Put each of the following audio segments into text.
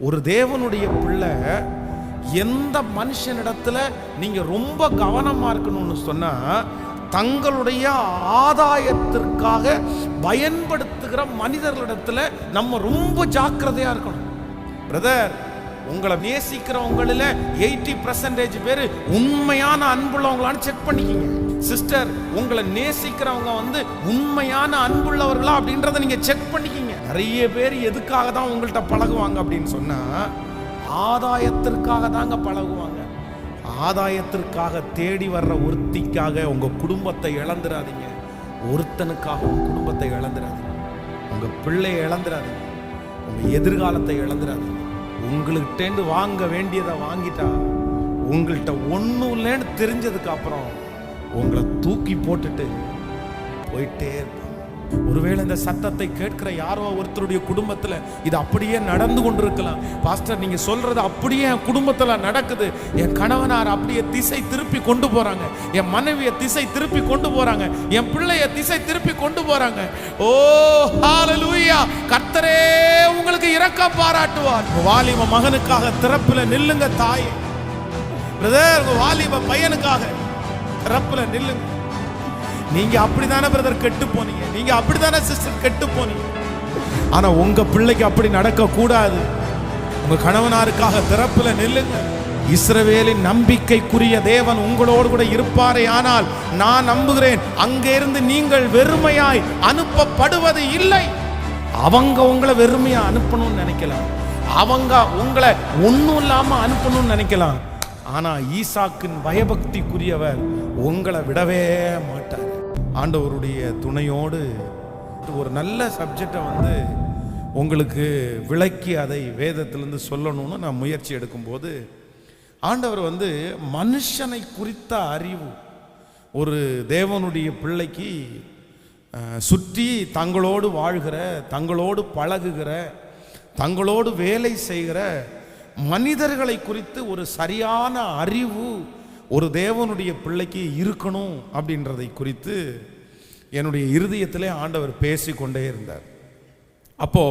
ஒரு தேவனுடைய பிள்ளை எந்த மனுஷனிடத்துல நீங்க ரொம்ப கவனமா இருக்கணும்னு சொன்னா தங்களுடைய ஆதாயத்திற்காக பயன்படுத்துகிற மனிதர்களிடத்துல நம்ம ரொம்ப ஜாக்கிரதையா இருக்கணும். பிரதர் உங்களை நேசிக்கிறவங்களில் எயிட்டி பர்சன்டேஜ் பேர் உண்மையான அன்புள்ளவங்களான்னு செக் பண்ணிக்கிங்க. சிஸ்டர் உங்களை நேசிக்கிறவங்க வந்து உண்மையான அன்புள்ளவர்களா அப்படின்றத நீங்க செக் பண்ணிக்கிங்க. நிறைய பேர் எதுக்காக தான் உங்கள்கிட்ட பழகுவாங்க அப்படின்னு சொன்னால் ஆதாயத்திற்காக தாங்க பழகுவாங்க. ஆதாயத்திற்காக தேடி வர்ற ஒருத்திக்காக உங்கள் குடும்பத்தை இழந்துடாதீங்க ஒருத்தனுக்காக உங்கள் குடும்பத்தை இழந்துடாதீங்க உங்கள் பிள்ளையை இழந்துடாதீங்க உங்கள் எதிர்காலத்தை இழந்துடாதீங்க உங்கள்கிட்டேந்து வாங்க வேண்டியதை வாங்கிட்டா உங்கள்கிட்ட ஒன்றும் இல்லைன்னு தெரிஞ்சதுக்கு அப்புறம் உங்களை தூக்கி போட்டுட்டு போயிட்டே இருப்பேன் ஒருவேளை இந்த சத்தத்தை கேட்கிற யாரோ ஒருத்தருடைய குடும்பத்தில் இது அப்படியே நடந்து கொண்டிருக்கலாம். பாஸ்டர் நீங்கள் சொல்றது அப்படியே என் குடும்பத்தில் நடக்குது. என் கணவனார் அப்படியே திசை திருப்பி கொண்டு போகிறாங்க என் மனைவியை திசை திருப்பி கொண்டு போகிறாங்க என் பிள்ளைய திசை திருப்பி கொண்டு போகிறாங்க ஓ ஹாலலூயா கர்த்தரே உங்களுக்கு இரக்கம் பாராட்டுவார். வாலிப மகனுக்காக திறப்பில் நில்லுங்க தாயே. பிரதர் வாலிப பையனுக்காக திறப்புல நில்லுங்க. நீங்க அப்படிதானே பிரதர் கெட்டு போனீங்க? நீங்க அப்படிதானே சிஸ்டர் கெட்டு போனீங்க? ஆனா உங்க பிள்ளைக்கு அப்படி நடக்க கூடாது உங்க கணவனாருக்காக திறப்புல நில்லுங்க. இஸ்ரவேலின் நம்பிக்கைக்குரிய தேவன் உங்களோடு கூட இருப்பாரே ஆனால் நான் நம்புகிறேன் அங்கே இருந்து நீங்கள் வெறுமையாய் அனுப்பப்படுவது இல்லை. அவங்க உங்களை வெறுமையா அனுப்பணும்னு நினைக்கலாம். அவங்க உங்களை ஒன்றும் இல்லாம அனுப்பணும்னு நினைக்கலாம். ஆனா ஈசாக்கின் பயபக்திக்குரியவர் உங்களை விடவே மாட்டார். ஆண்டவருடைய துணையோடு ஒரு நல்ல சப்ஜெக்டை வந்து உங்களுக்கு விளக்கி அதை வேதத்திலேருந்து சொல்லணும்னு நான் முயற்சி எடுக்கும்போது ஆண்டவர் வந்து மனுஷனை குறித்த அறிவு ஒரு தேவனுடைய பிள்ளைக்கு சுற்றி தங்களோடு வாழ்கிற தங்களோடு பழகுகிற தங்களோடு வேலை செய்கிற மனிதர்களை குறித்து ஒரு சரியான அறிவு ஒரு தேவனுடைய பிள்ளைக்கு இருக்கணும் அப்படின்றதை குறித்து என்னுடைய இருதயத்திலே ஆண்டவர் பேசிக்கொண்டே இருந்தார். அப்போ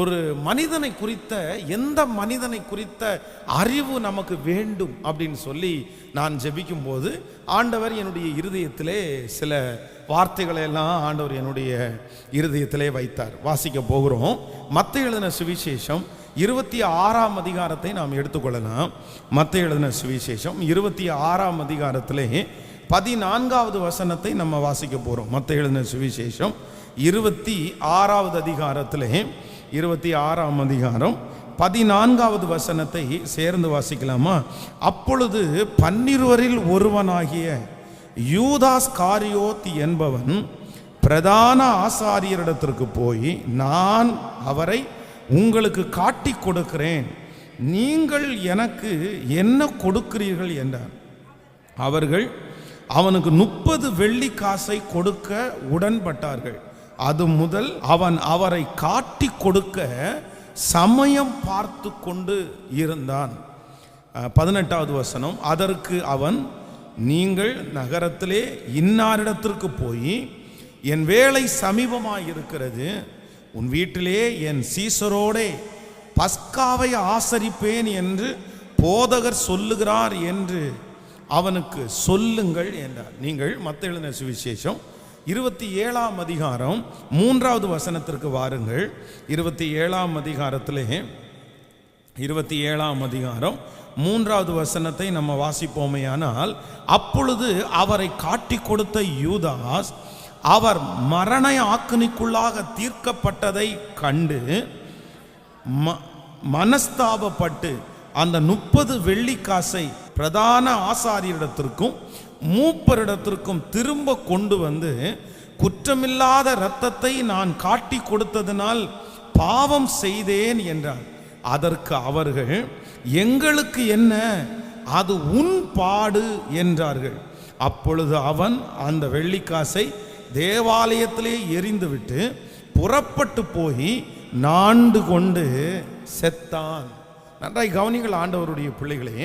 ஒரு மனிதனை குறித்த எந்த மனிதனை குறித்த அறிவு நமக்கு வேண்டும் அப்படின்னு சொல்லி நான் ஜெபிக்கும் போது ஆண்டவர் என்னுடைய இருதயத்திலே சில வார்த்தைகளை எல்லாம் ஆண்டவர் என்னுடைய இருதயத்திலே வைத்தார். வாசிக்க போகிறோம். மத்த எழுதின சுவிசேஷம் இருபத்தி ஆறாம் அதிகாரத்தை நாம் எடுத்துக்கொள்ளலாம். மத்த எழுதின சுவிசேஷம் இருபத்தி ஆறாம் அதிகாரத்திலே பதினான்காவது வசனத்தை நம்ம வாசிக்க போகிறோம் மத்த எழுதின சுவிசேஷம் இருபத்தி ஆறாவது அதிகாரத்திலே இருபத்தி ஆறாம் அதிகாரம் பதினான்காவது வசனத்தை சேர்ந்து வாசிக்கலாமா? அப்பொழுது பன்னிருவரில் ஒருவனாகிய யூதாஸ் காரியோத் என்பவன் பிரதான ஆசாரியரிடத்திற்கு போய் நான் அவரை உங்களுக்கு காட்டிக் கொடுக்கிறேன். நீங்கள் எனக்கு என்ன கொடுக்கிறீர்கள் என்றார். அவர்கள் அவனுக்கு முப்பது வெள்ளி காசை கொடுக்க உடன்பட்டார்கள். அது முதல் அவன் அவரை காட்டி கொடுக்க சமயம் பார்த்து கொண்டு இருந்தான். பதினெட்டாவது வசனம் அதற்கு அவன் நீங்கள் நகரத்திலே இன்னாரிடத்திற்கு போய் என் வேலை சமீபமாக இருக்கிறது உன் வீட்டிலே என் சீசரோடே பஸ்காவை ஆசரிப்பேன் என்று போதகர் சொல்லுகிறார் என்று அவனுக்கு சொல்லுங்கள் என்றார். நீங்கள் மத்த எழுதின சுவிசேஷம் இருபத்தி ஏழாம் அதிகாரம் மூன்றாவது வசனத்திற்கு வாருங்கள். இருபத்தி ஏழாம் அதிகாரத்திலே இருபத்தி ஏழாம் அதிகாரம் மூன்றாவது வசனத்தை நம்ம வாசிப்போமேயானால் அப்பொழுது அவரை காட்டி கொடுத்த யூதாஸ் அவர் மரண ஆக்கினிக்குள்ளாக தீர்க்கப்பட்டதை கண்டு ம- மனஸ்தாபப்பட்டு அந்த முப்பது வெள்ளிக்காசை பிரதான ஆசாரியரிடத்திற்கும் மூப்பரிடத்திற்கும் திரும்ப கொண்டு வந்து குற்றமில்லாத இரத்தத்தை நான் காட்டி கொடுத்ததினால் பாவம் செய்தேன் என்றார். அதற்கு அவர்கள் எங்களுக்கு என்ன? அது உன் பாடு என்றார்கள். அப்பொழுது அவன் அந்த வெள்ளிக்காசை தேவாலயத்திலே எரிந்துவிட்டு புறப்பட்டு போய் நாண்டு கொண்டு செத்தான். நன்றாய் கவனிகள் ஆண்டவருடைய பிள்ளைகளே.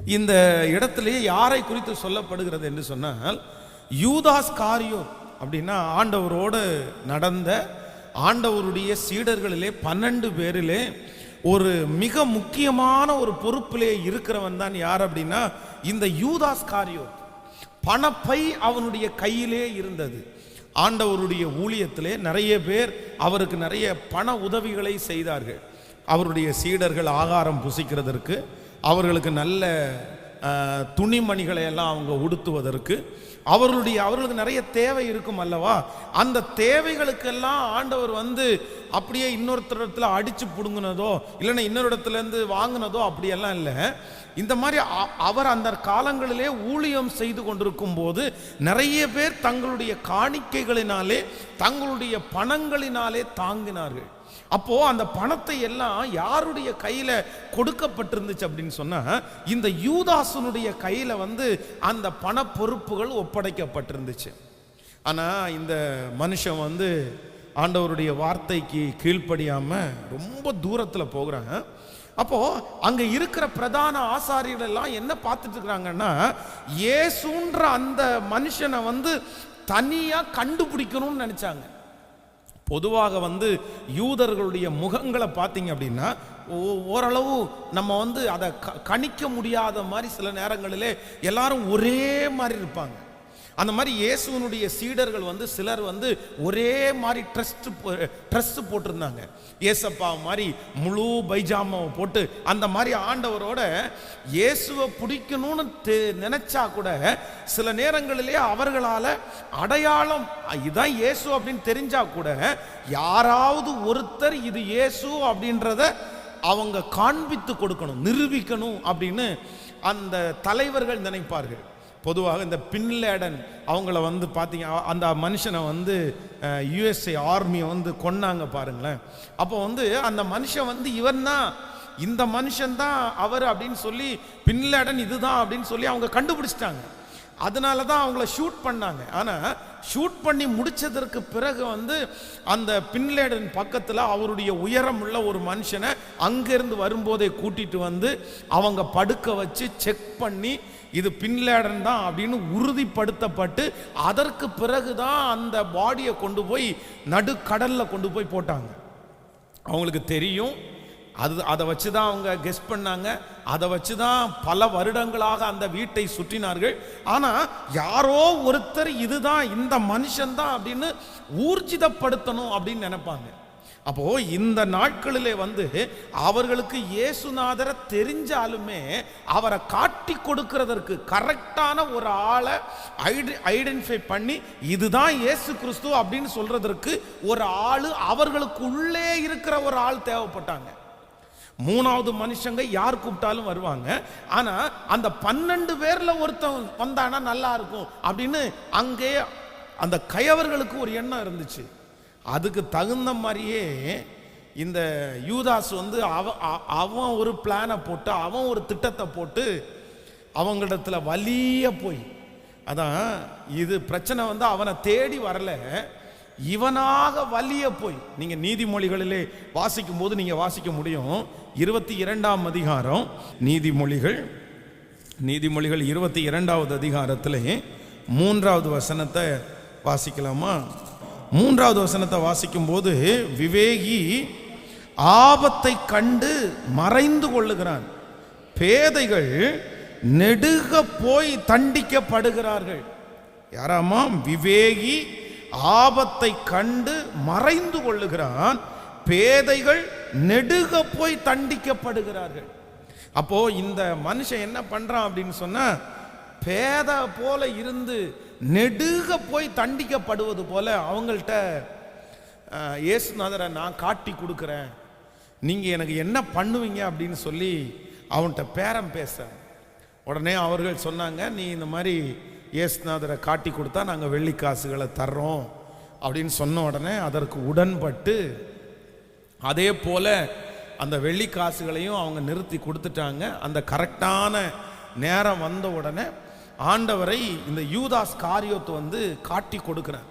இந்த இடத்திலே யாரை குறித்து சொல்லப்படுகிறது என்று சொன்னால் யூதாஸ் காரியோ அப்படின்னா ஆண்டவரோடு நடந்த ஆண்டவருடைய சீடர்களிலே பன்னெண்டு பேரிலே ஒரு மிக முக்கியமான ஒரு பொறுப்பிலே இருக்கிறவன் தான் யார் அப்படின்னா இந்த யூதாஸ் காரியோ பணப்பை அவனுடைய கையிலே இருந்தது. ஆண்டவருடைய ஊழியத்திலே நிறைய பேர் அவருக்கு நிறைய பண உதவிகளை செய்தார்கள். அவருடைய சீடர்கள் ஆகாரம் புசிக்கிறதற்கு அவர்களுக்கு நல்ல துணிமணிகளை எல்லாம் அவங்க உடுத்துவதற்கு அவர்களுடைய அவர்களுக்கு நிறைய தேவை இருக்கும் அல்லவா? அந்த தேவைகளுக்கெல்லாம் ஆண்டவர் வந்து அப்படியே இன்னொருத்தர் இடத்துல அடிச்சு பிடுங்கினதோ இல்லைன்னா இன்னொரு இடத்துல இருந்து வாங்கினதோ அப்படியெல்லாம் இல்லை. இந்த மாதிரி அ- அவர் அந்த காலங்களிலே ஊழியம் செய்து கொண்டிருக்கும் போது நிறைய பேர் தங்களுடைய காணிக்கைகளினாலே தங்களுடைய பணங்களினாலே தாங்கினார்கள். அப்போ அந்த பணத்தை எல்லாம் யாருடைய கையில கொடுக்கப்பட்டிருந்துச்சு அப்படின்னு சொன்னா இந்த யூதாசனுடைய கையில வந்து அந்த பண பொறுப்புகள் ஒப்படைக்கப்பட்டிருந்துச்சு. ஆனா இந்த மனுஷன் வந்து ஆண்டவருடைய வார்த்தைக்கு கீழ்ப்படியாம ரொம்ப தூரத்துல போகிறாங்க அப்போ அங்க இருக்கிற பிரதான ஆசாரியர்கள் எல்லாம் என்ன பார்த்துட்டு இருக்கிறாங்கன்னா ஏசுன்ற அந்த மனுஷனை வந்து தனியா கண்டுபிடிக்கணும்னு நினைச்சாங்க. பொதுவாக வந்து யூதர்களுடைய முகங்களை பார்த்தீங்க அப்படின்னா ஓ- ஓரளவு நம்ம வந்து அதை க- கணிக்க முடியாத மாதிரி சில நேரங்களிலே எல்லாரும் ஒரே மாதிரி இருப்பாங்க. அந்த மாதிரி இயேசுவனுடைய சீடர்கள் வந்து சிலர் வந்து ஒரே மாதிரி ட்ரெஸ்ட் ட்ரெஸ்ஸு போட்டிருந்தாங்க. ஏசப்பா மாதிரி முழு பைஜாமாவை போட்டு அந்த மாதிரி ஆண்டவரோட இயேசுவை பிடிக்கணும்னு தெ- நினைச்சா கூட சில நேரங்களிலே அவர்களால் அடையாளம் இதுதான் இயேசு அப்படின்னு தெரிஞ்சா கூட யாராவது ஒருத்தர் இது இயேசு அப்படின்றத அவங்க காண்பித்து கொடுக்கணும் நிரூபிக்கணும் அப்படின்னு அந்த தலைவர்கள் நினைப்பார்கள். பொதுவாக இந்த பின்லேடன் அவங்கள வந்து பார்த்தீங்க அந்த மனுஷனை வந்து யுஎஸ்ஏ ஆர்மியை வந்து கொன்னாங்க பாருங்களேன். அப்போ வந்து அந்த மனுஷன் வந்து இவன் தான் இந்த மனுஷன் தான் அவர் அப்படின்னு சொல்லி பின்லேடன் இதுதான் அப்படின்னு சொல்லி அவங்க கண்டுபிடிச்சிட்டாங்க. அதனால தான் அவங்கள ஷூட் பண்ணாங்க. ஆனால் ஷூட் பண்ணி முடிச்சதற்கு பிறகு வந்து அந்த பின்லேடன் பக்கத்தில் அவருடைய உயரம் உள்ள ஒரு மனுஷனை அங்கேருந்து வரும்போதே கூட்டிகிட்டு வந்து அவங்க படுக்க வச்சு செக் பண்ணி இது பின்லேடன் தான் அப்படின்னு உறுதிப்படுத்தப்பட்டு அதற்கு பிறகு தான் அந்த பாடியை கொண்டு போய் நடுக்கடலில் கொண்டு போய் போட்டாங்க. அவங்களுக்கு தெரியும். அது அதை வச்சு தான் அவங்க கெஸ் பண்ணாங்க. அதை வச்சு தான் பல வருடங்களாக அந்த வீட்டை சுற்றினார்கள். ஆனால் யாரோ ஒருத்தர் இதுதான் இந்த மனுஷன்தான் அப்படின்னு ஊர்ஜிதப்படுத்தணும் அப்படின்னு நினைப்பாங்க. அப்போ இந்த நாட்களிலே வந்து அவர்களுக்கு இயேசுநாதரை தெரிஞ்சாலுமே அவரை காட்டி கொடுக்கிறதற்கு கரெக்டான ஒரு ஆளை ஐடி ஐடென்டிஃபை பண்ணி இதுதான் இயேசு கிறிஸ்து அப்படின்னு சொல்றதற்கு ஒரு ஆள் அவர்களுக்கு உள்ளே இருக்கிற ஒரு ஆள் தேவைப்பட்டாங்க. மூணாவது மனுஷங்க யார் கூப்பிட்டாலும் வருவாங்க. ஆனா அந்த பன்னெண்டு பேர்ல ஒருத்தன் வந்தானா நல்லா இருக்கும் அப்படின்னு அங்கே அந்த கயவர்களுக்கு ஒரு எண்ணம் இருந்துச்சு. அதுக்கு தகுந்த மாதிரியே இந்த யூதாஸ் வந்து அவ அவன் ஒரு பிளானை போட்டு அவன் ஒரு திட்டத்தை போட்டு அவங்களிடத்துல வலிய போய் அதான் இது பிரச்சனை வந்து அவனை தேடி வரல. இவனாக வலிய போய் நீங்கள் நீதிமொழிகளிலே வாசிக்கும் போது நீங்கள் வாசிக்க முடியும். இருபத்தி இரண்டாம் அதிகாரம் நீதிமொழிகள் நீதிமொழிகள் இருபத்தி இரண்டாவது அதிகாரத்திலே மூன்றாவது வசனத்தை வாசிக்கலாமா? மூன்றாவது வசனத்தை வாசிக்கும் போது விவேகி ஆபத்தை கண்டு மறைந்து கொள்ளுகிறான். பேதைகள் நெடுக போய் தண்டிக்கப்படுகிறார்கள். யாராமாம்? விவேகி ஆபத்தை கண்டு மறைந்து கொள்ளுகிறான். பேதைகள் நெடுக போய் தண்டிக்கப்படுகிறார்கள். அப்போ இந்த மனுஷன் என்ன பண்றான் அப்படின்னு சொன்னா பேத போல இருந்து நெடுக போய் தண்டிக்கப்படுவது போல அவங்கள்ட்ட இயேசுநாதரை நான் காட்டி கொடுக்குறேன். நீங்கள் எனக்கு என்ன பண்ணுவீங்க? அப்படின்னு சொல்லி அவன்கிட்ட பேரம் பேச. உடனே அவர்கள் சொன்னாங்க நீ இந்த மாதிரி இயேசுநாதரை காட்டி கொடுத்தா நாங்கள் வெள்ளி காசுகளை தர்றோம். அப்படின்னு சொன்ன உடனே அதற்கு உடன்பட்டு அதே போல் அந்த வெள்ளி காசுகளையும் அவங்க நிறுத்தி கொடுத்துட்டாங்க. அந்த கரெக்டான நேரம் வந்த உடனே ஆண்டவரை இந்த யூதாஸ் காரியத்தை வந்து காட்டி கொடுக்குறார்.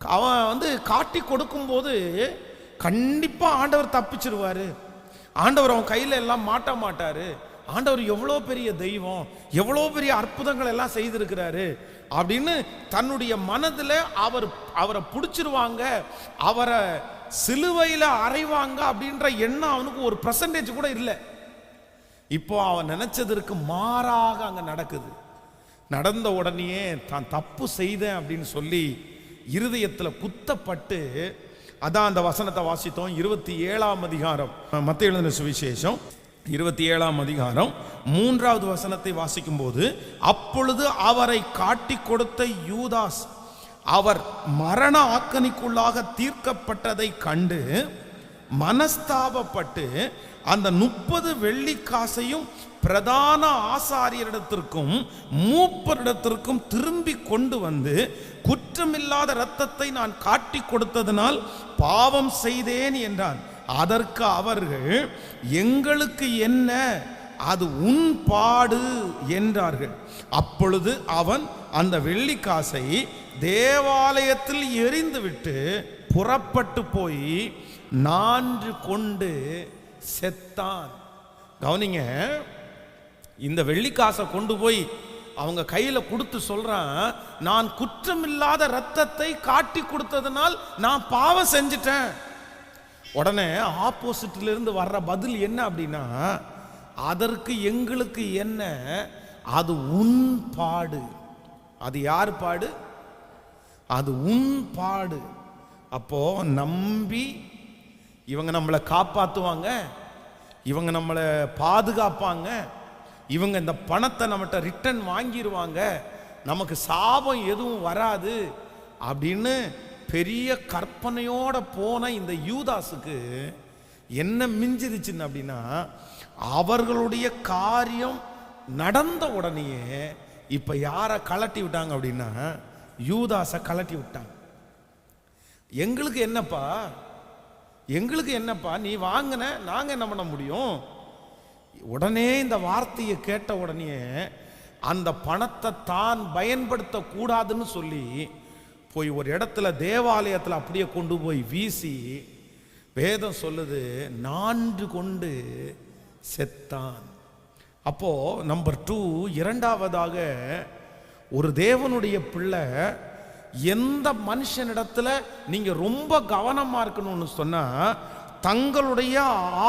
அவன் வந்து காட்டி கொடுக்கும்போது கண்டிப்பாக ஆண்டவர் தப்பிச்சிருவாரு. ஆண்டவர் அவன் கையில் எல்லாம் மாட்ட மாட்டார். ஆண்டவர் எவ்வளோ பெரிய தெய்வம் எவ்வளோ பெரிய அற்புதங்கள் எல்லாம் செய்திருக்கிறாரு அப்படின்னு தன்னுடைய மனதில் அவர் அவரை பிடிச்சிருவாங்க அவரை சிலுவையில் அறைவாங்க அப்படின்ற எண்ணம் அவனுக்கு ஒரு பர்சன்டேஜ் கூட இல்லை. இப்போ அவன் நினைச்சதற்கு மாறாக அங்கே நடக்குது. நடந்த உடனேயே தான் தப்பு செய்தேன் அப்படின்னு சொல்லி இருதயத்தில் குத்தப்பட்டு அதான் அந்த வசனத்தை வாசித்தோம். இருபத்தி ஏழாம் அதிகாரம். மத்த எழுதின சுவிசேஷம். இருபத்தி ஏழாம் அதிகாரம். மூன்றாவது வசனத்தை வாசிக்கும்போது அப்பொழுது அவரை காட்டி கொடுத்த யூதாஸ் அவர் மரண ஆக்கணிக்குள்ளாக தீர்க்கப்பட்டதை கண்டு மனஸ்தாபப்பட்டு அந்த முப்பது வெள்ளி காசையும் பிரதான ஆசாரியரிடத்திற்கும் மூப்பரிடத்திற்கும் திரும்பி கொண்டு வந்து குற்றமில்லாத இரத்தத்தை நான் காட்டி கொடுத்ததனால் பாவம் செய்தேன் என்றான். அதற்கு அவர்கள் எங்களுக்கு என்ன? அது உன் பாடு என்றார்கள். அப்பொழுது அவன் அந்த வெள்ளிக்காசை தேவாலயத்தில் எரிந்துவிட்டு புறப்பட்டு போய் நான்று கொண்டு செத்தான். கவனிங்க இந்த வெள்ளிக்காசை கொண்டு போய் அவங்க கையில் கொடுத்து சொல்கிறான் நான் குற்றமில்லாத ரத்தத்தை காட்டி கொடுத்ததுனால் நான் பாவம் செஞ்சிட்டேன். உடனே ஆப்போசிட்டிலிருந்து வர்ற பதில் என்ன அப்படின்னா அதற்கு எங்களுக்கு என்ன? அது உன் பாடு. அது யார் பாடு? அது உன் பாடு. அப்போ நம்பி இவங்க நம்மளை காப்பாற்றுவாங்க இவங்க நம்மளை பாதுகாப்பாங்க இவங்க இந்த பணத்தை நம்மகிட்ட ரிட்டர்ன் வாங்கிடுவாங்க நமக்கு சாபம் எதுவும் வராது அப்படின்னு பெரிய கற்பனையோட போன இந்த யூதாஸுக்கு என்ன மிஞ்சிருச்சுன்னு அப்படின்னா அவர்களுடைய காரியம் நடந்த உடனேயே இப்போ யாரை கலட்டி விட்டாங்க அப்படின்னா யூதாஸை கலட்டி விட்டாங்க. எங்களுக்கு என்னப்பா? எங்களுக்கு என்னப்பா? நீ வாங்கின நாங்கள் என்ன பண்ண முடியும்? உடனே இந்த வார்த்தையை கேட்ட உடனே அந்த பணத்தை தான் பயன்படுத்தக்கூடாதுன்னு சொல்லி போய் ஒரு இடத்துல தேவாலயத்தில் அப்படியே கொண்டு போய் வீசி வேதம் சொல்லுது நான்கு கொண்டு செத்தான். அப்போ நம்பர் டூ இரண்டாவதாக ஒரு தேவனுடைய பிள்ளை எந்த மனுஷனிடத்துல நீங்க ரொம்ப கவனமா இருக்கணும்னு சொன்னா தங்களுடைய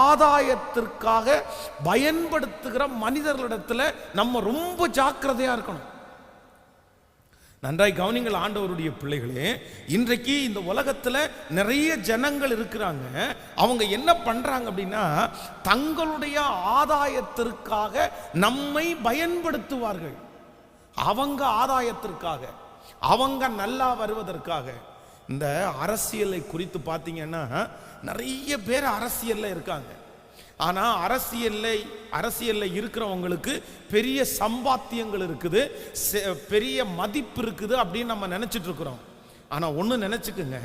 ஆதாயத்திற்காக பயன்படுத்துகிற மனிதர்களிடத்துல நம்ம ரொம்ப ஜாக்கிரதையா இருக்கணும். நன்றாய் கவனிங்கள் ஆண்டவருடைய பிள்ளைகளே இன்றைக்கு இந்த உலகத்தில் நிறைய ஜனங்கள் இருக்கிறாங்க. அவங்க என்ன பண்ணுறாங்க அப்படின்னா தங்களுடைய ஆதாயத்திற்காக நம்மை பயன்படுத்துவார்கள். அவங்க ஆதாயத்திற்காக அவங்க நல்லா வருவதற்காக. இந்த அரசியலை குறித்து பார்த்தீங்கன்னா நிறைய பேர் அரசியல்ல இருக்காங்க. ஆனால் அரசியல்ல அரசியல்ல இருக்கிறவங்களுக்கு பெரிய சம்பாத்தியங்கள் இருக்குது செ- பெரிய மதிப்பு இருக்குது அப்படின்னு நம்ம நினச்சிட்டு இருக்கிறோம். ஆனால் ஒன்று நினைச்சுக்குங்க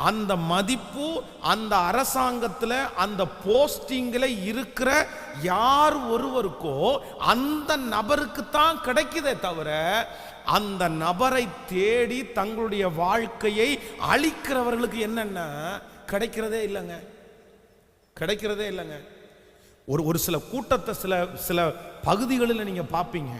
அந்த மதிப்பு அந்த அரசாங்கத்தில் அந்த போஸ்டிங்கில் இருக்கிற யார் ஒருவருக்கோ அந்த நபருக்கு தான் கிடைக்குதே தவிர அந்த நபரை தேடி தங்களுடைய வாழ்க்கையை அழிக்கிறவர்களுக்கு என்னென்ன? கிடைக்கிறதே இல்லைங்க. கிடைக்கிறதே இல்லைங்க. ஒரு ஒரு சில கூட்டத்தை சில சில பகுதிகளில் நீங்கள் பார்ப்பீங்க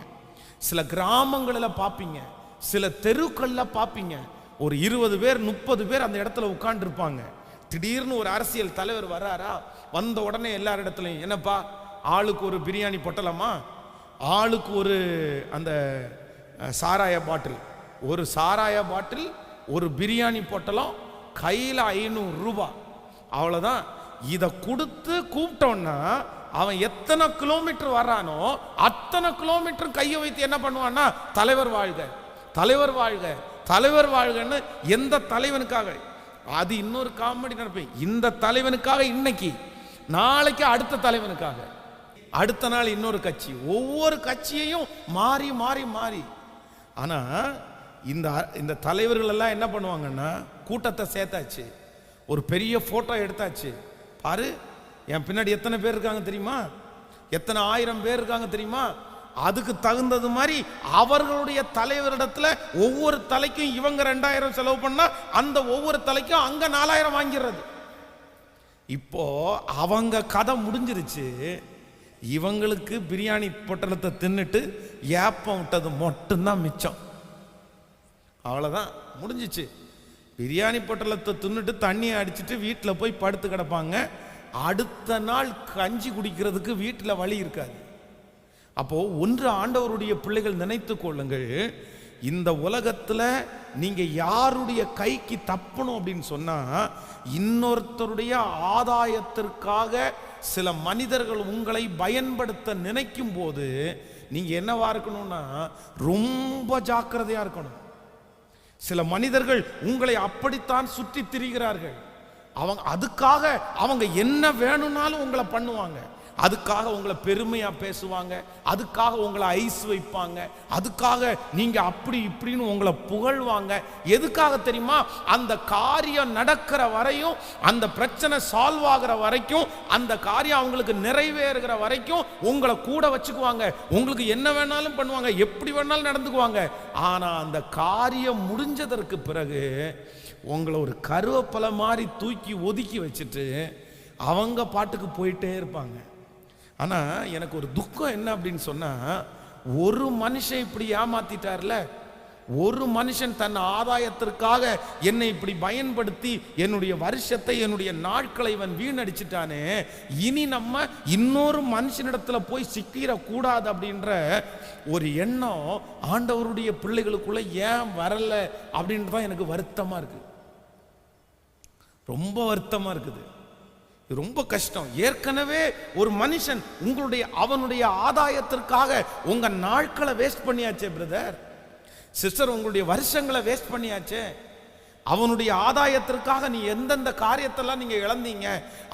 சில கிராமங்களில் பார்ப்பீங்க சில தெருக்களில் பார்ப்பீங்க ஒரு இருபது பேர் முப்பது பேர் அந்த இடத்துல உட்காந்துருப்பாங்க திடீர்னு ஒரு அரசியல் தலைவர் வராரா வந்த உடனே எல்லார் இடத்துலையும் என்னப்பா ஆளுக்கு ஒரு பிரியாணி பொட்டலமா? ஆளுக்கு ஒரு அந்த சாராய பாட்டில். ஒரு சாராய பாட்டில் ஒரு பிரியாணி பொட்டலம் கையில் ஐநூறுரூபா அவ்வளோதான் இதை கொடுத்து கூப்பிட்டோன்னா அவன் எத்தனை கிலோமீட்டர் வர்றானோ அத்தனை கிலோமீட்டர் கையை வைத்து என்ன பண்ணுவான்னா தலைவர் வாழ்க தலைவர் வாழ்க தலைவர் வாழ்கன்னு எந்த தலைவனுக்காக? அது இன்னொரு காமெடி நடப்பேன் இந்த தலைவனுக்காக இன்னைக்கு நாளைக்கு அடுத்த தலைவனுக்காக. அடுத்த நாள் இன்னொரு கட்சி. ஒவ்வொரு கட்சியையும் மாறி மாறி மாறி. ஆனால் இந்த இந்த தலைவர்கள் எல்லாம் என்ன பண்ணுவாங்கன்னா கூட்டத்தை சேர்த்தாச்சு. ஒரு பெரிய ஃபோட்டோ எடுத்தாச்சு. பாரு என் பின்னாடி எத்தனை பேர் இருக்காங்க தெரியுமா? எத்தனை ஆயிரம் பேர் இருக்காங்க தெரியுமா? அதுக்கு தகுந்தது மாதிரி அவர்களுடைய தலைவரிடத்துல ஒவ்வொரு தலைக்கும் இவங்க ரெண்டாயிரம் செலவு பண்ணா அந்த ஒவ்வொரு தலைக்கும் அங்க நாலாயிரம் வாங்கிடுறது. இப்போ அவங்க கதை முடிஞ்சிருச்சு. இவங்களுக்கு பிரியாணி பொட்டலத்தை தின்னுட்டு ஏப்பம் விட்டது மட்டும்தான் மிச்சம். அவ்வளோதான் முடிஞ்சிச்சு. பிரியாணி பொட்டலத்தை தின்னுட்டு தண்ணியை அடிச்சிட்டு வீட்டில் போய் படுத்து கிடப்பாங்க. அடுத்த நாள் கஞ்சி குடிக்கிறதுக்கு வீட்டில் வழி இருக்காது. அப்போது ஒன்று ஆண்டவருடைய பிள்ளைகள் நினைத்து கொள்ளுங்கள். இந்த உலகத்தில் நீங்கள் யாருடைய கைக்கு தப்பணும் அப்படின்னு சொன்னால் இன்னொருத்தருடைய ஆதாயத்திற்காக சில மனிதர்கள் உங்களை பயன்படுத்த நினைக்கும் போது நீங்கள் என்னவா இருக்கணும்னா ரொம்ப ஜாக்கிரதையாக இருக்கணும். சில மனிதர்கள் உங்களை அப்படித்தான் சுற்றி திரிகிறார்கள். அவங்க அதுக்காக அவங்க என்ன வேணும்னாலும் உங்களை பண்ணுவாங்க. அதுக்காக உங்களை பெருமையாக பேசுவாங்க அதுக்காக உங்களை ஐஸ் வைப்பாங்க அதுக்காக நீங்கள் அப்படி இப்படின்னு உங்களை புகழ்வாங்க. எதுக்காக தெரியுமா? அந்த காரியம் நடக்கிற வரையும் அந்த பிரச்சனை சால்வ் ஆகிற வரைக்கும் அந்த காரியம் அவங்களுக்கு நிறைவேறுகிற வரைக்கும் உங்களை கூட வச்சுக்குவாங்க. உங்களுக்கு என்ன வேணாலும் பண்ணுவாங்க எப்படி வேணாலும் நடந்துக்குவாங்க. ஆனால் அந்த காரியம் முடிஞ்சதற்கு பிறகு உங்களை ஒரு கருவேப்பலை மாதிரி தூக்கி ஒதுக்கி வச்சுட்டு அவங்க பாட்டுக்கு போயிட்டே இருப்பாங்க. ஆனால் எனக்கு ஒரு துக்கம் என்ன அப்படின்னு சொன்னால் ஒரு மனுஷன் இப்படி ஏமாத்திட்டார்ல ஒரு மனுஷன் தன் ஆதாயத்திற்காக என்னை இப்படி பயன்படுத்தி என்னுடைய வருஷத்தை என்னுடைய நாட்களை இவன் வீணடிச்சிட்டானே இனி நம்ம இன்னொரு மனுஷனிடத்துல போய் சிக்கிடக்கூடாது அப்படின்ற ஒரு எண்ணம் ஆண்டவருடைய பிள்ளைகளுக்குள்ள ஏன் வரல அப்படின்றது தான் எனக்கு வருத்தமா இருக்கு. ரொம்ப வருத்தமா இருக்குது. ரொம்ப கஷ்டம். ஏற்கனவே ஒரு மனுஷன் உங்களுடைய அவனுடைய ஆதாயத்திற்காக உங்க நாட்களை வேஸ்ட் பண்ணியாச்சே பிரதர் சிஸ்டர் உங்களுடைய வருஷங்களை வேஸ்ட் பண்ணியாச்சே. அவனுடைய ஆதாயத்திற்காக நீ எந்தெந்த காரியத்தெல்லாம் நீங்க இழந்தீங்க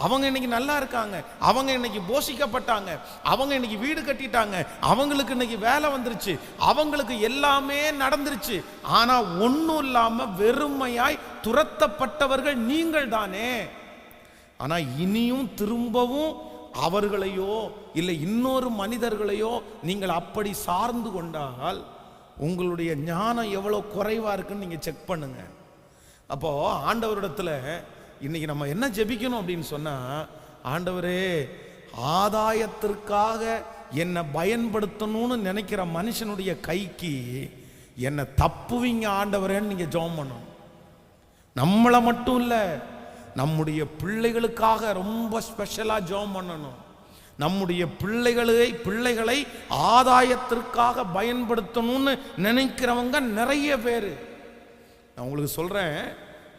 அவங்க இன்னைக்கு நல்லா இருக்காங்க அவங்க இன்னைக்கு போஷிக்கப்பட்டாங்க அவங்க இன்னைக்கு வீடு கட்டிட்டாங்க அவங்களுக்கு இன்னைக்கு வேலை வந்துருச்சு அவங்களுக்கு எல்லாமே நடந்துருச்சு. ஆனா ஒன்றும் இல்லாம வெறுமையாய் துரத்தப்பட்டவர்கள் நீங்கள் தானே ஆனால் இனியும் திரும்பவும் அவர்களையோ இல்லை இன்னொரு மனிதர்களையோ நீங்கள் அப்படி சார்ந்து கொண்டால் உங்களுடைய ஞானம் எவ்வளோ குறைவாக இருக்குன்னு நீங்கள் செக் பண்ணுங்க. அப்போது ஆண்டவரிடத்தில் இன்றைக்கி நம்ம என்ன ஜெபிக்கணும் அப்படின்னு சொன்னால் ஆண்டவரே ஆதாயத்திற்காக என்னை பயன்படுத்தணும்னு நினைக்கிற மனுஷனுடைய கைக்கு என்னை தப்புவீங்க ஆண்டவரேன்னு நீங்கள் ஜோம் பண்ணணும். நம்மளை மட்டும் இல்லை நம்முடைய பிள்ளைகளுக்காக ரொம்ப ஸ்பெஷலாக ஜோம் பண்ணணும். நம்முடைய பிள்ளைகளை பிள்ளைகளை ஆதாயத்திற்காக பயன்படுத்தணும்னு நினைக்கிறவங்க நிறைய பேர். நான் உங்களுக்கு சொல்கிறேன்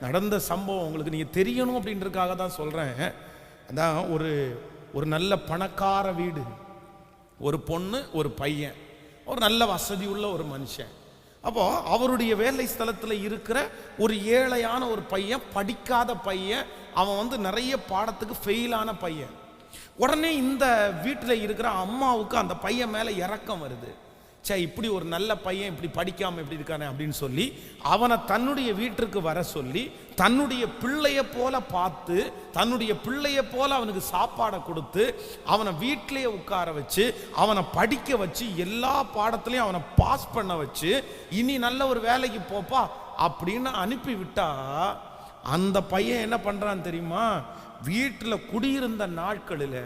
நடந்த சம்பவம் உங்களுக்கு நீங்கள் தெரியணும் அப்படின்றதுக்காக தான் சொல்கிறேன் அதான் ஒரு ஒரு நல்ல பணக்கார வீடு. ஒரு பொண்ணு ஒரு பையன். ஒரு நல்ல வசதி உள்ள ஒரு மனுஷன். அப்போ அவருடைய வேலை ஸ்தலத்தில் இருக்கிற ஒரு ஏழையான ஒரு பையன் படிக்காத பையன் அவன் வந்து நிறைய பாடத்துக்கு ஃபெயிலான பையன். உடனே இந்த வீட்டில் இருக்கிற அம்மாவுக்கு அந்த பையன் மேலே இறக்கம் வருது. சே இப்படி ஒரு நல்ல பையன் இப்படி படிக்காமல் இப்படி இருக்கானே அப்படின்னு சொல்லி அவனை தன்னுடைய வீட்டிற்கு வர சொல்லி தன்னுடைய பிள்ளைய போல பார்த்து தன்னுடைய பிள்ளைய போல அவனுக்கு சாப்பாடை கொடுத்து அவனை வீட்டிலேயே உட்கார வச்சு அவனை படிக்க வச்சு எல்லா பாடத்துலையும் அவனை பாஸ் பண்ண வச்சு இனி நல்ல ஒரு வேலைக்கு போப்பா அப்படின்னு அனுப்பி விட்டா அந்த பையன் என்ன பண்ணுறான் தெரியுமா? வீட்டில் குடியிருந்த நாட்களில்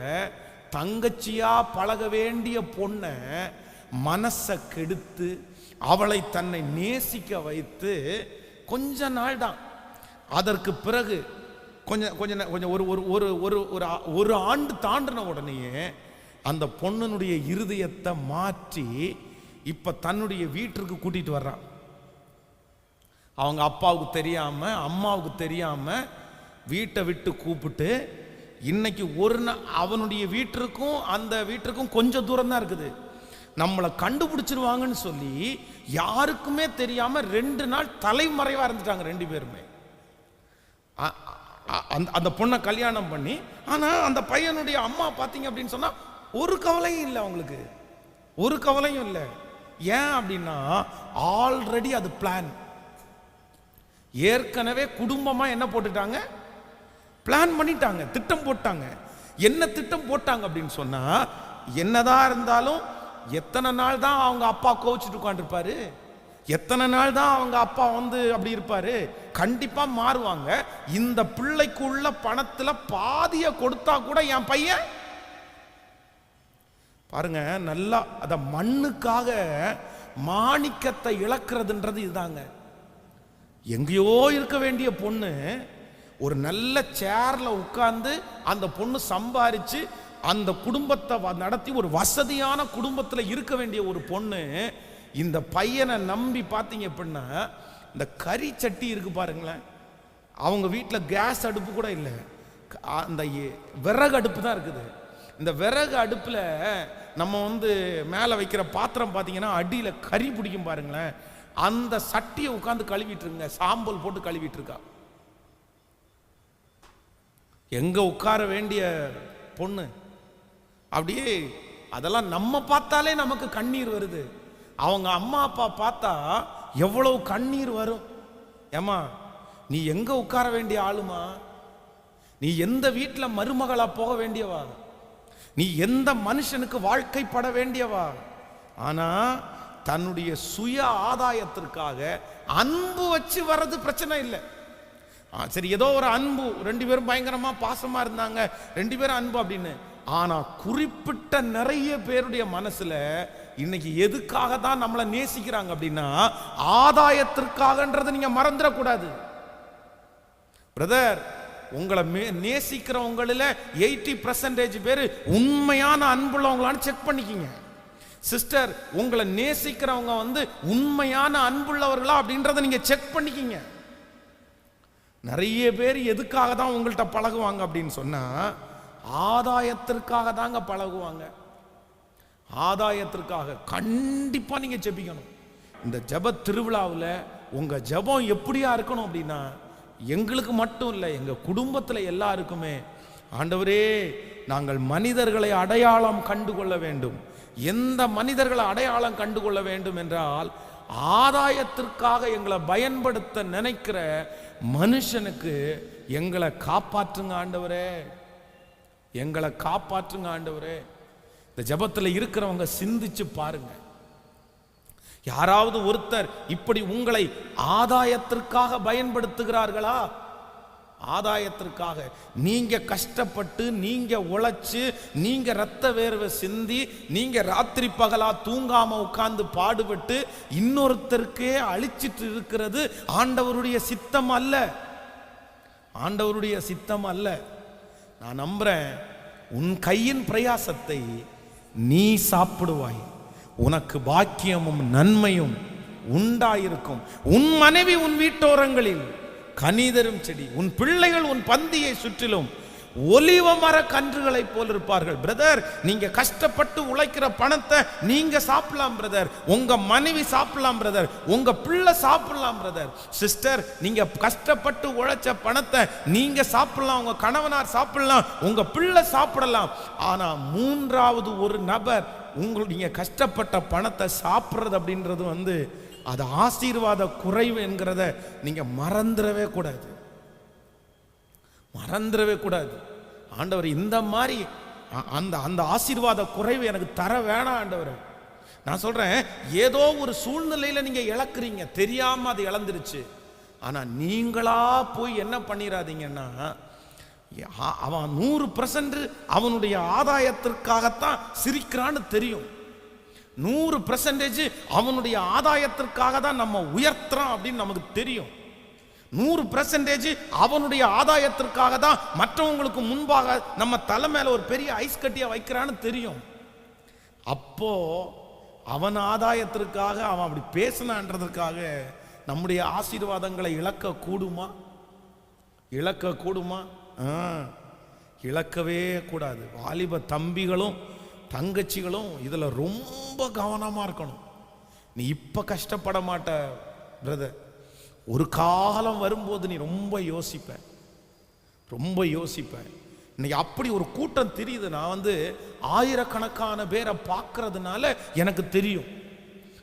தங்கச்சியாக பழக வேண்டிய பொண்ணை மனசை கெடுத்து அவளை தன்னை நேசிக்க வைத்து கொஞ்ச நாள் தான் அதற்கு பிறகு கொஞ்சம் கொஞ்சம் கொஞ்சம் ஒரு ஒரு ஒரு ஒரு ஒரு ஒரு ஆண்டு தாண்டின உடனேயே அந்த பொண்ணுனுடைய இருதயத்தை மாற்றி இப்போ தன்னுடைய வீட்டிற்கு கூட்டிகிட்டு வர்றான். அவங்க அப்பாவுக்கு தெரியாமல் அம்மாவுக்கு தெரியாமல் வீட்டை விட்டு கூப்பிட்டு இன்னைக்கு ஒரு நா- அவனுடைய வீட்டிற்கும் அந்த வீட்டிற்கும் கொஞ்சம் தூரம் தான் இருக்குது. நம்மளை கண்டுபிடிச்சிருவாங்கன்னு சொல்லி யாருக்குமே தெரியாம ரெண்டு நாள் தலைமறைவா இருந்துட்டாங்க ரெண்டு பேருமே. அ- அந்த அந்த பொண்ணை கல்யாணம் பண்ணி ஆனா அந்த பையனுடைய அம்மா பார்த்தீங்க அப்படின்னு சொன்னா ஒரு கவலையும் இல்லை அவங்களுக்கு. ஒரு கவலையும் இல்லை. ஏன் அப்படின்னா ஆல்ரெடி அது பிளான் ஏற்கனவே குடும்பமா என்ன போட்டுட்டாங்க? பிளான் பண்ணிட்டாங்க திட்டம் போட்டாங்க. என்ன திட்டம் போட்டாங்க அப்படின்னு சொன்னா என்னதான் இருந்தாலும் எத்தனை நாள் தான் அவங்க அப்பா கோவிச்சுட்டு உட்காந்துருப்பாரு எத்தனை நாள் தான் அவங்க அப்பா வந்து அப்படி இருப்பாரு? கண்டிப்பா மாறுவாங்க. இந்த பிள்ளைக்குள்ள பணத்துல பாதிய கொடுத்தா கூட என் பையன் பாருங்க நல்லா அத மண்ணுக்காக மாணிக்கத்தை இழக்கிறதுன்றது இதுதாங்க. எங்கேயோ இருக்க வேண்டிய பொண்ணு ஒரு நல்ல சேர்ல உட்கார்ந்து அந்த பொண்ணு சம்பாரிச்சு அந்த குடும்பத்தை வ- நடத்தி ஒரு வசதியான குடும்பத்தில் இருக்க வேண்டிய ஒரு பொண்ணு இந்த பையனை நம்பி பார்த்தீங்க அப்படின்னா இந்த கறி சட்டி இருக்கு பாருங்களேன். அவங்க வீட்டில் கேஸ் அடுப்பு கூட இல்லை. அந்த எ- விறகு அடுப்பு தான் இருக்குது. இந்த விறகு அடுப்பில் நம்ம வந்து மேலே வைக்கிற பாத்திரம் பார்த்தீங்கன்னா அடியில் கறி பிடிக்கும் பாருங்களேன். அந்த சட்டியை உட்காந்து கழுவிட்டுருங்க. சாம்பல் போட்டு கழுவிட்டுருக்கா. எங்கே உட்கார வேண்டிய பொண்ணு அப்படியே அதெல்லாம் நம்ம பார்த்தாலே நமக்கு கண்ணீர் வருது. அவங்க அம்மா அப்பா பார்த்தா எவ்வளவு கண்ணீர் வரும். ஏமா நீ எங்க உட்கார வேண்டிய ஆளுமா? நீ எந்த வீட்டில் மருமகளா போக வேண்டியவா? நீ எந்த மனுஷனுக்கு வாழ்க்கைப்பட வேண்டியவா? ஆனா தன்னுடைய சுய ஆதாயத்திற்காக அன்பு வச்சு வர்றது பிரச்சனை இல்லை. ஆ, சரி ஏதோ ஒரு அன்பு. ரெண்டு பேரும் பயங்கரமா பாசமா இருந்தாங்க. ரெண்டு பேரும் அன்பு அப்படின்னு. ஆனால் குறிப்பிட்ட நிறைய பேருடைய மனசில் இன்னைக்கு எதுக்காக தான் நம்மளை நேசிக்கிறாங்க அப்படின்னா ஆதாயத்திற்காகன்றதை நீங்கள் மறந்துடக்கூடாது. பிரதர் உங்களை மே நேசிக்கிறவங்களில் எயிட்டி பர்சன்டேஜ் பேர் உண்மையான அன்புள்ளவங்களான்னு செக் பண்ணிக்கிங்க. சிஸ்டர் உங்களை நேசிக்கிறவங்க வந்து உண்மையான அன்புள்ளவர்களா அப்படின்றத நீங்கள் செக் பண்ணிக்கிங்க. நிறைய பேர் எதுக்காக தான் உங்கள்கிட்ட பழகுவாங்க அப்படின்னு சொன்னால் ஆதாயத்திற்காக தாங்க பழகுவாங்க. ஆதாயத்திற்காக கண்டிப்பா நீங்க ஜெபிக்கணும். இந்த ஜெப திருவிழாவில் உங்க ஜெபம் எப்படியா இருக்கணும் அப்படின்னா எங்களுக்கு மட்டும் இல்லை எங்க குடும்பத்தில் எல்லாருக்குமே ஆண்டவரே நாங்கள் மனிதர்களை அடையாளம் கண்டு கொள்ள வேண்டும். எந்த மனிதர்களை அடையாளம் கண்டு கொள்ள வேண்டும் என்றால் ஆதாயத்திற்காக எங்களை பயன்படுத்த நினைக்கிற மனுஷனுக்கு எங்களை காப்பாற்றுங்க ஆண்டவரே. எங்களை காப்பாற்றுங்க ஆண்டவரே. இந்த ஜெபத்தில் இருக்கிறவங்க சிந்திச்சு பாருங்க. யாராவது ஒருத்தர் இப்படி உங்களை ஆதாயத்திற்காக பயன்படுத்துகிறார்களா? ஆதாயத்திற்காக. நீங்க கஷ்டப்பட்டு நீங்க உழைச்சு நீங்க ரத்த வேர்வை சிந்தி நீங்க ராத்திரி பகலா தூங்காம உட்கார்ந்து பாடுபட்டு இன்னொருத்தருக்கே அழிச்சிட்டு இருக்கிறது ஆண்டவருடைய சித்தம் அல்ல. ஆண்டவருடைய சித்தம் அல்ல. நான் நம்புறேன் உன் கையின் பிரயாசத்தை நீ சாப்பிடுவாய். உனக்கு பாக்கியமும் நன்மையும் உண்டாயிருக்கும். உன் மனைவி உன் வீட்டோரங்களில் கனிதரும் செடி உன் பிள்ளைகள் உன் பந்தியை சுற்றிலும் ஒலிவ மர கன்றுகளைப் போல் இருப்பார்கள். பிரதர் நீங்க கஷ்டப்பட்டு உழைக்கிற பணத்தை நீங்க சாப்பிடலாம் பிரதர் உங்க மனைவி சாப்பிடலாம் பிரதர் உங்க பிள்ளை சாப்பிடலாம் பிரதர் சிஸ்டர் நீங்க கஷ்டப்பட்டு உழைச்ச பணத்தை நீங்க சாப்பிடலாம் உங்க கணவனார் சாப்பிடலாம் உங்க பிள்ளை சாப்பிடலாம். ஆனா மூன்றாவது ஒரு நபர் உங்களுடைய கஷ்டப்பட்ட பணத்தை சாப்பிட்றது அப்படின்றது வந்து அது ஆசீர்வாத குறைவு என்கிறத நீங்க மறந்துடவே கூடாது. மறந்துடவே கூடாது. ஆண்டவர் இந்த மாதிரி அந்த அந்த ஆசீர்வாத குறைவு எனக்கு தர வேணாம் ஆண்டவர். நான் சொல்கிறேன் ஏதோ ஒரு சூழ்நிலையில் நீங்கள் இழக்குறீங்க தெரியாமல் அது இழந்துருச்சு. ஆனால் நீங்களாக போய் என்ன பண்ணிடாதீங்கன்னா அவன் நூறு பர்சன்ட் அவனுடைய ஆதாயத்திற்காகத்தான் சிரிக்கிறான்னு தெரியும். நூறு பர்சன்டேஜ் அவனுடைய ஆதாயத்திற்காக தான் நம்ம உயர்த்துறோம் அப்படின்னு நமக்கு தெரியும். நூறு பர்சன்டேஜ் அவனுடைய ஆதாயத்திற்காக தான் மற்றவங்களுக்கு முன்பாக நம்ம தலை மேலே ஒரு பெரிய ஐஸ் கட்டியா வைக்கிறான்னு தெரியும். அப்போ அவன் ஆதாயத்திற்காக அவன் அப்படி பேசினான்றதுக்காக நம்முடைய ஆசீர்வாதங்களை இழக்க கூடுமா? இழக்க கூடுமா? ஆ, இழக்கவே கூடாது. வாலிப தம்பிகளும் தங்கச்சிகளும் இதில் ரொம்ப கவனமாக இருக்கணும். நீ இப்போ கஷ்டப்பட மாட்ட பிரதர் ஒரு காலம் வரும்போது நீ ரொம்ப யோசிப்ப. ரொம்ப யோசிப்பேன் இன்னைக்கு அப்படி ஒரு கூட்டம் தெரியுது. நான் வந்து ஆயிரக்கணக்கான பேரை பார்க்கறதுனால எனக்கு தெரியும்.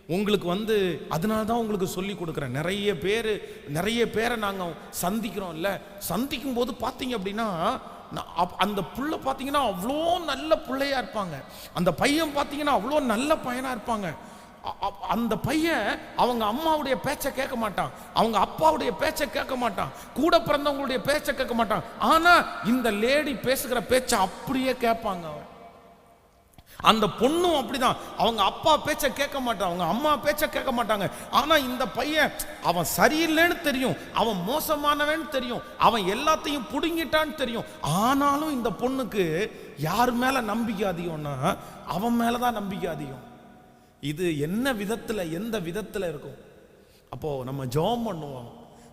உங்களுக்கு வந்து அதனால தான் உங்களுக்கு சொல்லி கொடுக்குறேன். நிறைய பேர் நிறைய பேரை நாங்கள் சந்திக்கிறோம்ல. சந்திக்கும் போது பார்த்தீங்க அப்படின்னா நான் அப்- அந்த புள்ள பார்த்தீங்கன்னா அவ்வளோ நல்ல பிள்ளையா இருப்பாங்க. அந்த பையன் பார்த்தீங்கன்னா அவ்வளோ நல்ல பையனாக இருப்பாங்க. அந்த பையன் அவங்க அம்மாவுடைய பேச்சை கேட்க மாட்டான். அவங்க அப்பாவுடைய பேச்சை கேட்க மாட்டான். கூட பிறந்தவங்களுடைய பேச்சை கேட்க மாட்டான். ஆனா இந்த லேடி பேசுகிற பேச்சை அப்படியே கேட்பாங்க அவன். அந்த பொண்ணும் அப்படிதான். அவங்க அப்பா பேச்ச கேட்க மாட்டாங்க அவங்க அம்மா பேச்ச கேட்க மாட்டாங்க. ஆனா இந்த பையன் அவன் சரியில்லைன்னு தெரியும். அவன் மோசமானவன்னு தெரியும். அவன் எல்லாத்தையும் புடுங்கிட்டான்னு தெரியும். ஆனாலும் இந்த பொண்ணுக்கு யார் மேல நம்பிக்கை அதிகம்னா அவன் மேலே தான் நம்பிக்கை அதிகம். இது என்ன விதத்துல எந்த விதத்துல இருக்கும்? அப்போ நம்ம ஜெபம் பண்ணுவோம்.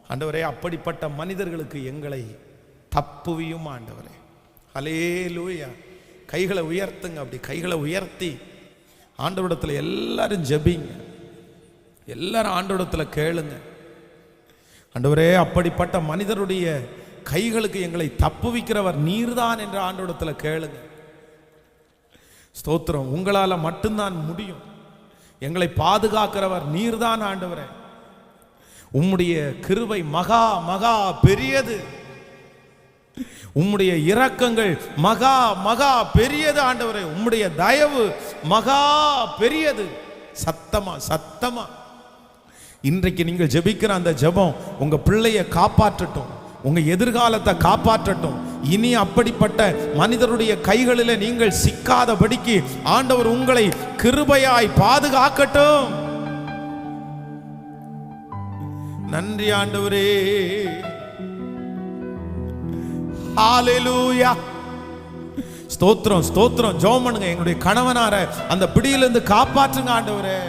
ஆண்டவரே அப்படிப்பட்ட மனிதர்களுக்கு எங்களை தப்புவியும் ஆண்டவரே. அலே லூயா கைகளை உயர்த்துங்க அப்படி கைகளை உயர்த்தி ஆண்டவரிடத்துல எல்லாரும் ஜெபிங்க. எல்லாரும் ஆண்டவரிடத்துல கேளுங்க. ஆண்டவரே அப்படிப்பட்ட மனிதருடைய கைகளுக்கு எங்களை தப்புவிக்கிறவர் நீர்தான் என்ற ஆண்டவரிடத்துல கேளுங்க. ஸ்தோத்திரம் உங்களால மட்டும்தான் முடியும். எங்களை பாதுகாக்கிறவர் நீர்தான் ஆண்டவரே. உம்முடைய கிருவை மகா மகா பெரியது. உம்முடைய இரக்கங்கள் மகா மகா பெரியது ஆண்டவரே. உம்முடைய தயவு மகா பெரியது. சத்தமா சத்தமா. இன்றைக்கு நீங்கள் ஜெபிக்கிற அந்த ஜெபம் உங்க பிள்ளைய காப்பாற்றட்டும். உங்க எதிர்காலத்தை காப்பாற்றட்டும். இனி அப்படிப்பட்ட மனிதருடைய கைகளில் நீங்கள் சிக்காதபடிக்கு ஆண்டவர் உங்களை கிருபையாய் பாதுகாக்கட்டும். நன்றி ஆண்டவரே. ஹalleluya. ஸ்தோத்திரம் ஸ்தோத்திரம். ஜோமனுங்க பண்ணுங்க எங்களுடைய கணவனார அந்த பிடியிலிருந்து காப்பாற்றுங்க ஆண்டவரே.